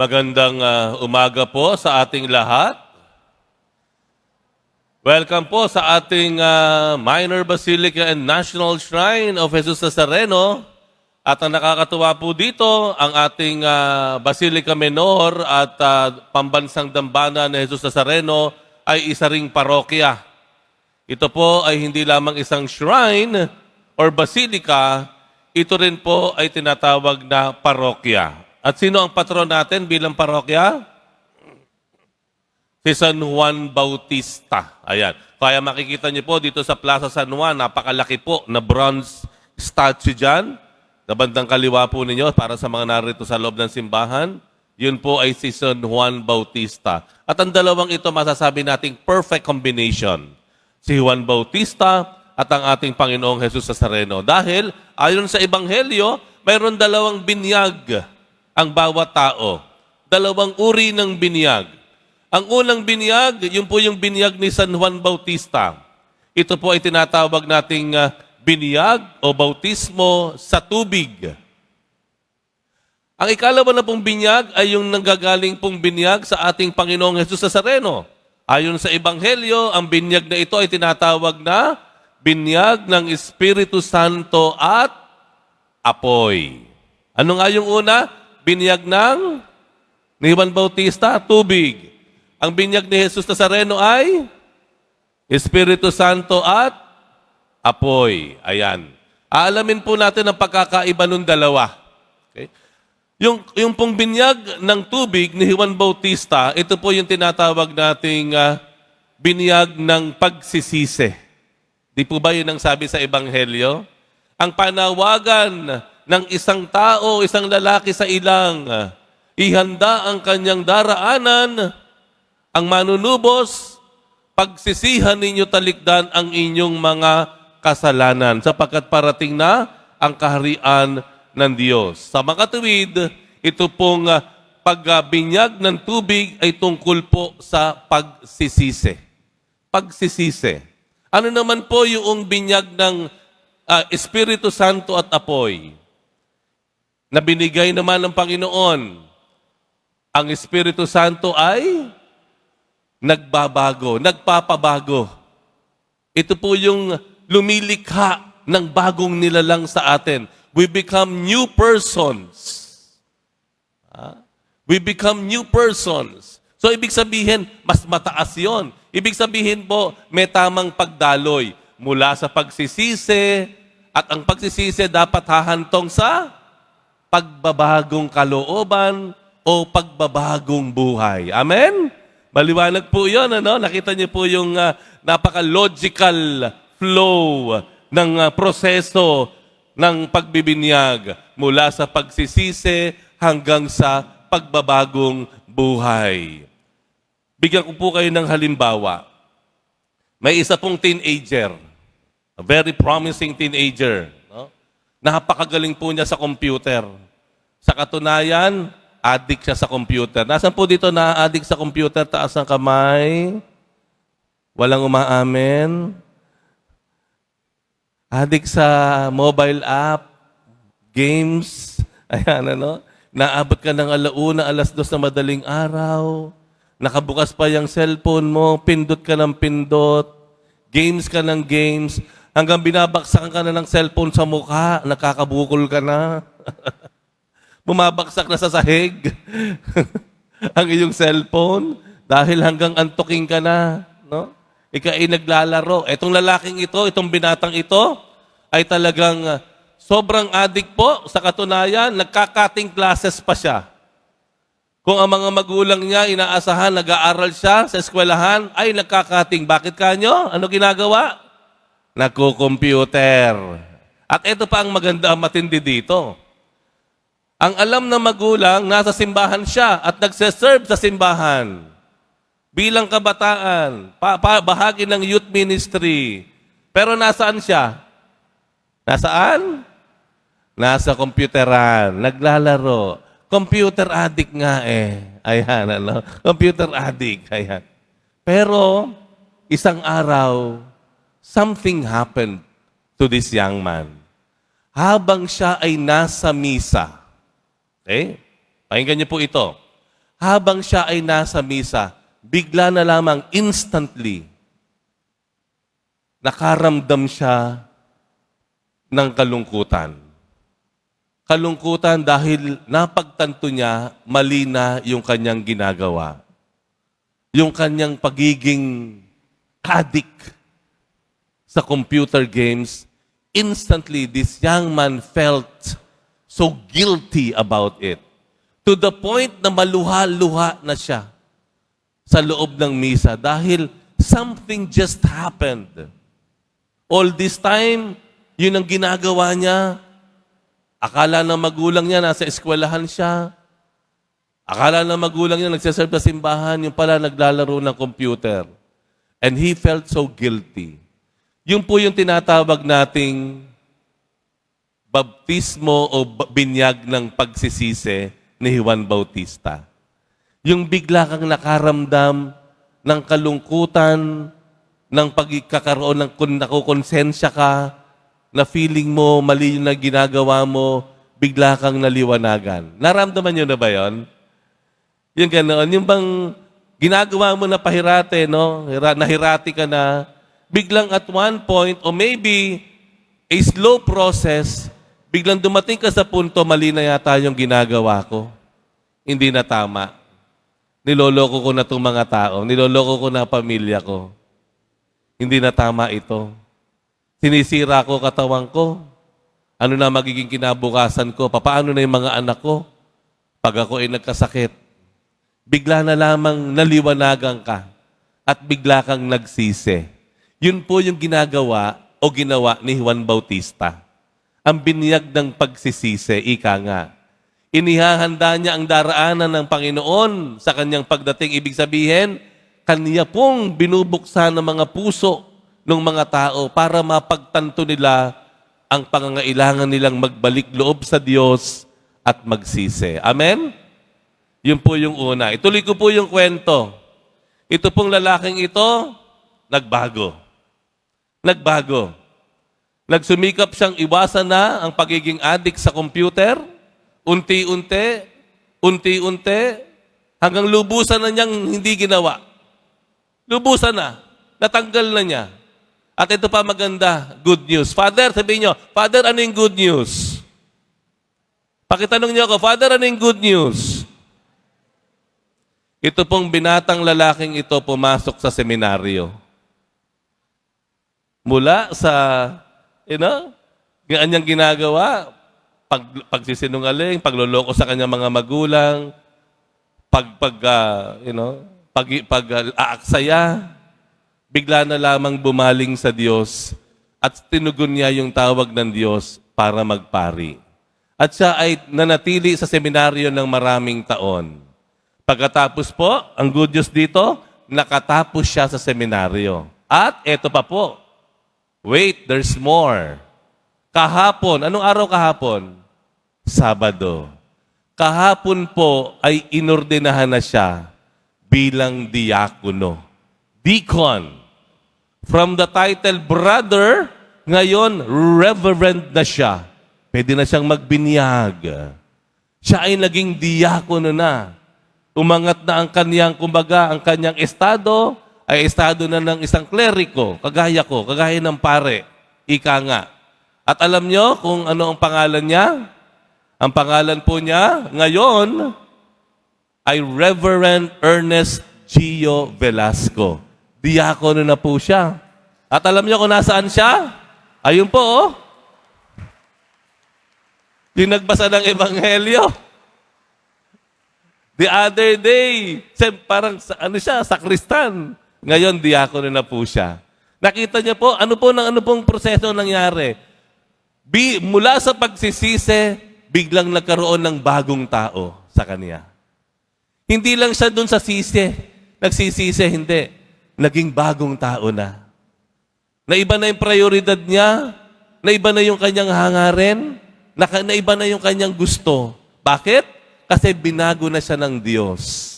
Magandang ah, umaga po sa ating lahat. Welcome po sa ating ah, Minor Basilica and National Shrine of Jesus Nazareno. At ang nakakatuwa po dito, ang ating ah, Basilica Menor at ah, Pambansang Dambana na Jesus Nazareno ay isa ring parokya. Ito po ay hindi lamang isang shrine or basilica, ito rin po ay tinatawag na parokya. At sino ang patron natin bilang parokya? Si San Juan Bautista. Ayan. Kaya makikita niyo po dito sa Plaza San Juan, napakalaki po na bronze statue dyan. Na bandang kaliwa po ninyo para sa mga narito sa loob ng simbahan. Yun po ay si San Juan Bautista. At ang dalawang ito masasabi nating perfect combination. Si Juan Bautista at ang ating Panginoong Jesus Nazareno. Dahil ayon sa Ebanghelyo, mayroon dalawang binyag ang bawat tao. Dalawang uri ng binyag. Ang unang binyag, yun po yung binyag ni San Juan Bautista. Ito po ay tinatawag nating ah, binyag o bautismo sa tubig. Ang ikalawa na pong binyag ay yung nanggagaling pong binyag sa ating Panginoong Jesus Nazareno. Ayon sa Ebanghelyo, ang binyag na ito ay tinatawag na binyag ng Espiritu Santo at apoy. Ano nga yung una? Binyag ng ni Juan Bautista, tubig. Ang binyag ni Jesus Nazareno ay Espiritu Santo at apoy. Ayan. Aalamin po natin ang pagkakaiba ng dalawa. Okay? Yung, yung pong binyag ng tubig ni Juan Bautista, ito po yung tinatawag nating ah, binyag ng pagsisisi. Di po ba yun ang sabi sa Ebanghelyo? Ang panawagan ng isang tao, isang lalaki sa ilang, ah, ihanda ang kanyang daraanan, ang manunubos, pagsisihan ninyo talikdan ang inyong mga kasalanan sapagkat parating na ang kaharian ng Diyos. Sa mga tuwid, ito pong ah, pagbinyag ng tubig ay tungkol po sa pagsisisi. Pagsisisi. Ano naman po yung binyag ng ah, Espiritu Santo at apoy na binigay naman ng Panginoon? Ang Espiritu Santo ay nagbabago, nagpapabago. Ito po yung lumilikha ng bagong nilalang sa atin. We become new persons. We become new persons. So, ibig sabihin, mas mataas yon. Ibig sabihin po, may tamang pagdaloy mula sa pagsisisi at ang pagsisisi dapat hahantong sa pagbabagong kalooban o pagbabagong buhay. Amen? Maliwanag po yun, ano? Nakita niyo po yung ah, napaka-logical flow ng ah, proseso ng pagbibinyag mula sa pagsisisi hanggang sa pagbabagong buhay. Bigyan ko po kayo ng halimbawa. May isa pong teenager, a very promising teenager. Napakagaling po niya sa computer. Sa katunayan, addict siya sa computer. Nasaan po dito na addict sa computer? Taas ang kamay. Walang umaamin. Addict sa mobile app, games, ayan ano. Naabot ka ng alauna, alas dos na madaling araw. Nakabukas pa yung cellphone mo, pindot ka ng pindot, games ka ng games, hanggang binabaksakan ka na ng cellphone sa mukha, nakakabukol ka na. Bumabaksak na sa sahig ang iyong cellphone dahil hanggang antuking ka na. No? Ika ay naglalaro. Etong lalaking ito, itong binatang ito, ay talagang uh, sobrang addict po. Sa katunayan, nagkakating classes pa siya. Kung ang mga magulang niya inaasahan, nag-aaral siya sa eskwelahan, ay nagkakating. Bakit kanyo? Ano ginagawa? Nagko-computer. At ito pa ang maganda, matindi dito. Ang alam ng magulang, nasa simbahan siya at nagseserve sa simbahan. Bilang kabataan, pa, pa- bahagi ng youth ministry. Pero nasaan siya? Nasaan? Nasa computeran, naglalaro. Computer addict nga eh. Ayan, ano? Computer addict. Ayan. Pero, isang araw, something happened to this young man. Habang siya ay nasa misa, Okay? Pakinggan niyo po ito. habang siya ay nasa misa, bigla na lamang instantly, nakaramdam siya ng kalungkutan. Kalungkutan dahil napagtanto niya mali na yung kanyang ginagawa. Yung kanyang pagiging addict sa computer games, instantly this young man felt so guilty about it. To the point na maluha-luha na siya sa loob ng misa dahil something just happened. All this time, yun ang ginagawa niya. Akala ng magulang niya, nasa eskwelahan siya. Akala ng magulang niya, nagsaserve sa simbahan. Yung pala, naglalaro ng computer. And he felt so guilty. Yun po yung tinatawag nating baptismo o binyag ng pagsisisi ni Juan Bautista. Yung bigla kang nakaramdam ng kalungkutan, ng pagkakaroon ng nakukonsensya ka, na feeling mo mali yung na ginagawa mo, bigla kang naliwanagan. Naramdaman nyo na ba yon? Yung ganoon, yung bang ginagawa mo na pahirate, no? Hira- Nahirati ka na, biglang at one point, or maybe a slow process, biglang dumating ka sa punto, mali na yata yung ginagawa ko. Hindi na tama. Niloloko ko na itong mga tao. Niloloko ko na pamilya ko. Hindi na tama ito. Sinisira ko katawan ko. Ano na magiging kinabukasan ko? Papaano na yung mga anak ko? Pag ako ay nagkasakit, bigla na lamang naliwanagan ka at bigla kang nagsisi. Yun po yung ginagawa o ginawa ni Juan Bautista. Ang binyag ng pagsisisi, ika nga. Inihahanda niya ang daraanan ng Panginoon sa kanyang pagdating. Ibig sabihin, kanya pong binubuksan ng mga puso ng mga tao para mapagtanto nila ang pangangailangan nilang magbalik loob sa Diyos at magsisi. Amen? Yun po yung una. Ituloy ko po yung kwento. Ito pong lalaking ito, nagbago. Nagbago. Nagsumikap siyang iwasan na ang pagiging addict sa computer. Unti-unti, unti-unti, hanggang lubusan na niyang hindi ginawa. Lubusan na. Natanggal na niya. At ito pa maganda, good news. Father, sabihin niyo, Father, ano yung good news? Pakitanong niyo ako, Father, ano yung good news? Ito pong binatang lalaking ito pumasok sa seminaryo. Mula sa, you know, yung anyang ginagawa, pag, pagsisinungaling, pagloloko sa kanyang mga magulang, pag, pag ah, you know, pag, pag ah, aaksaya, bigla na lamang bumaling sa Diyos at tinugon niya yung tawag ng Diyos para magpari. At siya ay nanatili sa seminaryo ng maraming taon. Pagkatapos po, ang good news dito, nakatapos siya sa seminaryo. At eto pa po, wait, there's more. Kahapon, anong araw kahapon? Sabado. Kahapon po ay inordinahan na siya bilang diakono. Deacon. From the title brother, ngayon reverend na siya. Pwede na siyang magbinyag. Siya ay naging diakono na. Umangat na ang kanyang, kumbaga, ang kanyang estado ay estado na ng isang kleriko, kagaya ko, kagaya ng pare. Ika nga. At alam nyo kung ano ang pangalan niya? Ang pangalan po niya ngayon ay Reverend Ernest Gio Velasco. Diakono na po siya. At alam niyo kung nasaan siya? Ayun po, oh. Yung nagbasa ng Ebanghelyo. The other day, parang sa- ano siya, sakristan. Ngayon, diakono na po siya. Nakita niyo po, ano po, ng, ano pong proseso nangyari? Bi, mula sa pagsisisi, biglang nagkaroon ng bagong tao sa kanya. Hindi lang siya dun sa sisi, nagsisisi, hindi. Naging bagong tao na. Naiba na yung prioridad niya, naiba na yung kanyang hangarin, naiba na yung kanyang gusto. Bakit? Kasi binago na siya ng Diyos.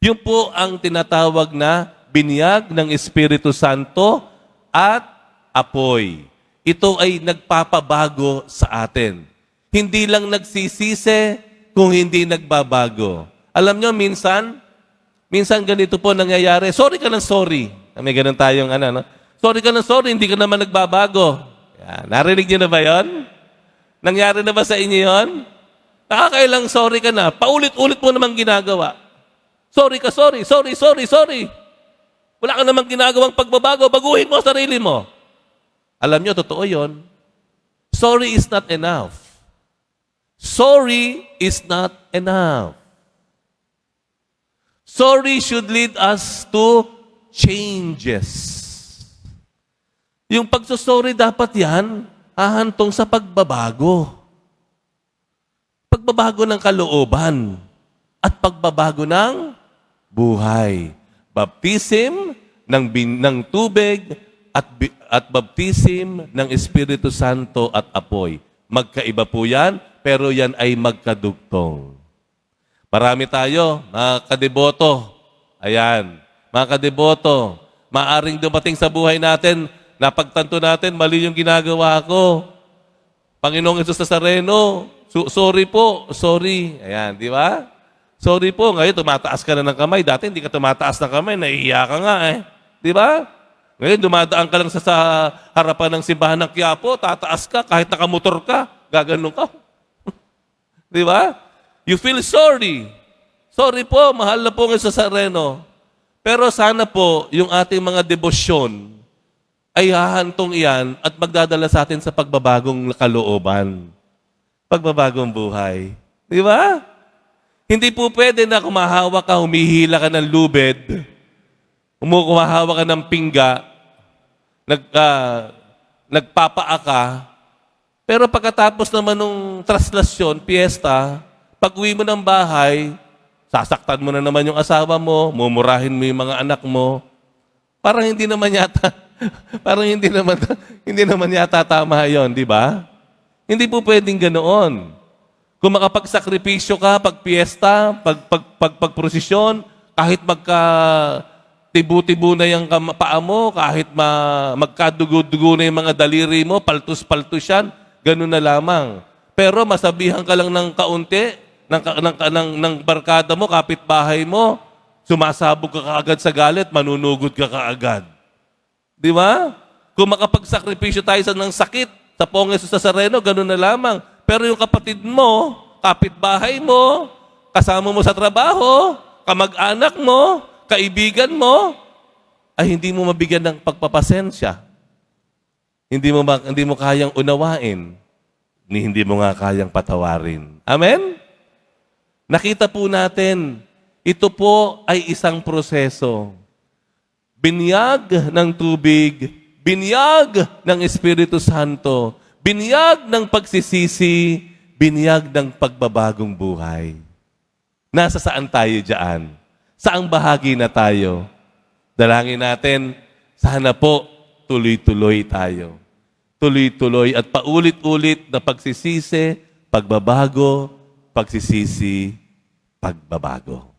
Yun po ang tinatawag na binyag ng Espiritu Santo at apoy. Ito ay nagpapabago sa atin. Hindi lang nagsisisi kung hindi nagbabago. Alam nyo, minsan, minsan ganito po nangyayari. Sorry ka ng sorry. May ganun tayong ano, no? Sorry ka ng sorry, hindi ka naman nagbabago. Yan. Narinig niyo na ba yon? Nangyari na ba sa inyo yon? Nakakailang sorry ka na, paulit-ulit mo namang ginagawa. Sorry ka, sorry, sorry, sorry, sorry. Wala ka namang ginagawang pagbabago, baguhin mo sarili mo. Alam nyo, totoo yon. Sorry is not enough. Sorry is not enough. Sorry should lead us to changes. Yung pagsusorry dapat yan, ahantong sa pagbabago. Pagbabago ng kalooban at pagbabago ng buhay. Baptism ng, bin, ng tubig at, at baptism ng Espiritu Santo at apoy. Magkaiba po yan, pero yan ay magkadugtong. Marami tayo, mga kadeboto. Ayan, mga kadeboto, maaring dumating sa buhay natin, napagtanto natin, mali yung ginagawa ko. Panginoong Yesus Nazareno, sorry po, sorry. Ayan, di ba? Sorry po, ngayon tumataas ka na ng kamay. Dati hindi ka tumataas ng kamay, naiiya ka nga eh. Di ba? Ngayon dumadaan ka lang sa, sa harapan ng simbahan ng Quiapo, tataas ka, kahit nakamotor ka, gaganon ka. Di ba? You feel sorry. Sorry po, mahal na po ng Nazareno. Pero sana po, yung ating mga debosyon, ay hahantong iyan at magdadala sa atin sa pagbabagong kalooban. Pagbabagong buhay. Di ba? Hindi po pwede na kumahawa ka, humihila ka ng lubed, umukumahawa ka ng pingga, nag, ah, nagpapaa pero pagkatapos naman ng traslasyon, piyesta, pag uwi mo ng bahay, sasaktan mo na naman yung asawa mo, mumurahin mo yung mga anak mo. Parang hindi naman yata, parang hindi naman, hindi naman yata tama yon, di ba? Hindi po pwedeng ganoon. Kung makapagsakripisyo ka pag piyesta, pag, pag, pag, pag prosesyon, kahit magka tibu-tibu na yung paa mo, kahit ma, magkadugo-dugo na yung mga daliri mo, paltus-paltus yan, ganun na lamang. Pero masabihan ka lang ng kaunti, ng, ng, ng, ng barkada mo, kapitbahay mo, sumasabog ka kaagad sa galit, manunugod ka kaagad. Di ba? Kung makapagsakripisyo tayo sa ng sakit, sa pongeso sa sareno, ganun na lamang. Pero yung kapatid mo, kapitbahay mo, kasama mo sa trabaho, kamag-anak mo, kaibigan mo, ay hindi mo mabigyan ng pagpapasensya. Hindi mo, ma- hindi mo kayang unawain, ni hindi mo nga kayang patawarin. Amen? Nakita po natin, ito po ay isang proseso. Binyag ng tubig, binyag ng Espiritu Santo, binyag ng pagsisisi, binyag ng pagbabagong buhay. Nasa saan tayo dyan? Saang bahagi na tayo? Dalangin natin, sana po tuloy-tuloy tayo. Tuloy-tuloy at paulit-ulit na pagsisisi, pagbabago, pagsisisi, pagbabago.